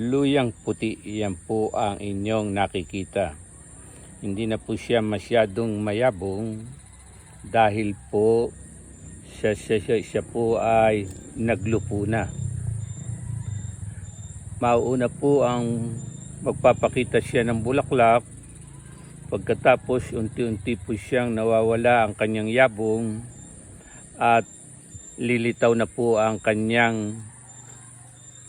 luyang puti, yan po ang inyong nakikita. Hindi na po siya masyadong mayabong dahil po siya, siya, siya, siya po ay naglupo na. Mauuna po ang magpapakita siya ng bulaklak pagkatapos unti-unti po siyang nawawala ang kanyang yabong at lilitaw na po ang kanyang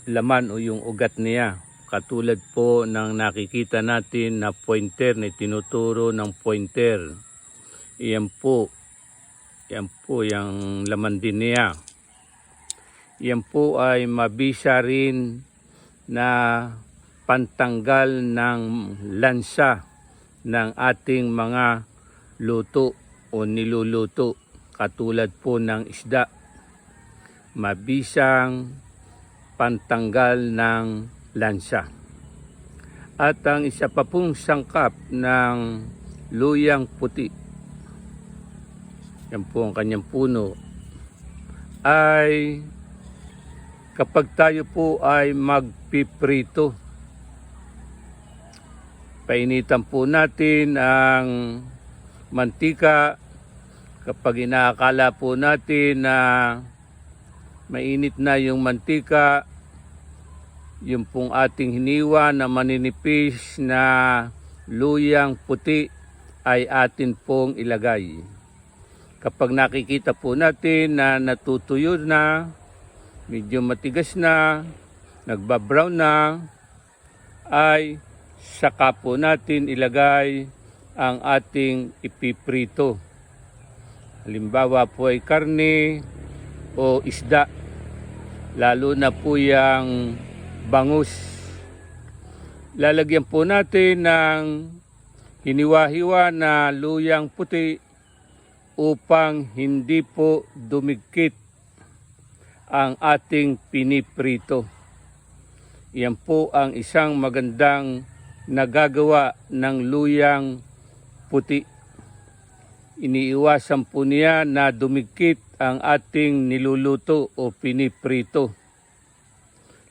laman o yung ugat niya. Katulad po ng nakikita natin na pointer na tinuturo ng pointer. Iyan po. Yan po yung laman din niya. Yan po ay mabisa rin na pantanggal ng lansa ng ating mga luto o niluluto katulad po ng isda. Mabisang pantanggal ng lansa. At ang isa pa pong sangkap ng luyang puti, yan po ang kanyang puno, ay kapag tayo po ay magpiprito, painitan po natin ang mantika kapag inaakala po natin na mainit na yung mantika, yung pong ating hiniwa na maninipis na luyang puti ay atin pong ilagay. Kapag nakikita po natin na natutuyo na, medyo matigas na, nagbabrown na, ay saka po natin ilagay ang ating ipiprito. Halimbawa po ay karne o isda, lalo na po yung bangus. Lalagyan po natin ng hiniwa-hiwa na luyang puti upang hindi po dumigkit ang ating piniprito. Yan po ang isang magandang nagagawa ng luyang puti. Iniiwasan po niya na dumigkit ang ating niluluto o piniprito.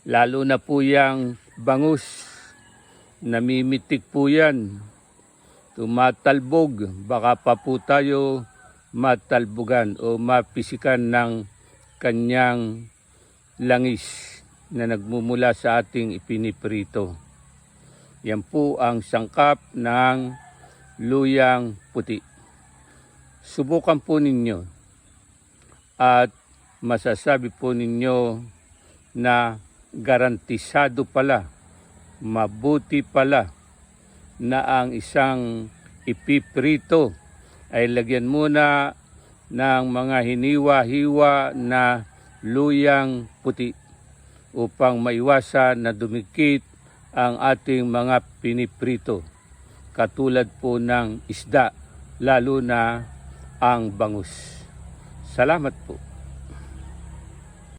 Lalo na po yung bangus. Namimitik po yan. Tumatalbog. Baka pa po tayo matalbogan o mapisikan ng kanyang langis na nagmumula sa ating ipiniprito. Yan po ang sangkap ng luyang puti. Subukan po ninyo at masasabi po ninyo na garantisado pala, mabuti pala na ang isang ipiprito ay lagyan muna ng mga hiniwa-hiwa na luyang puti upang maiwasan na dumikit ang ating mga piniprito katulad po ng isda lalo na ang bangus. Salamat po.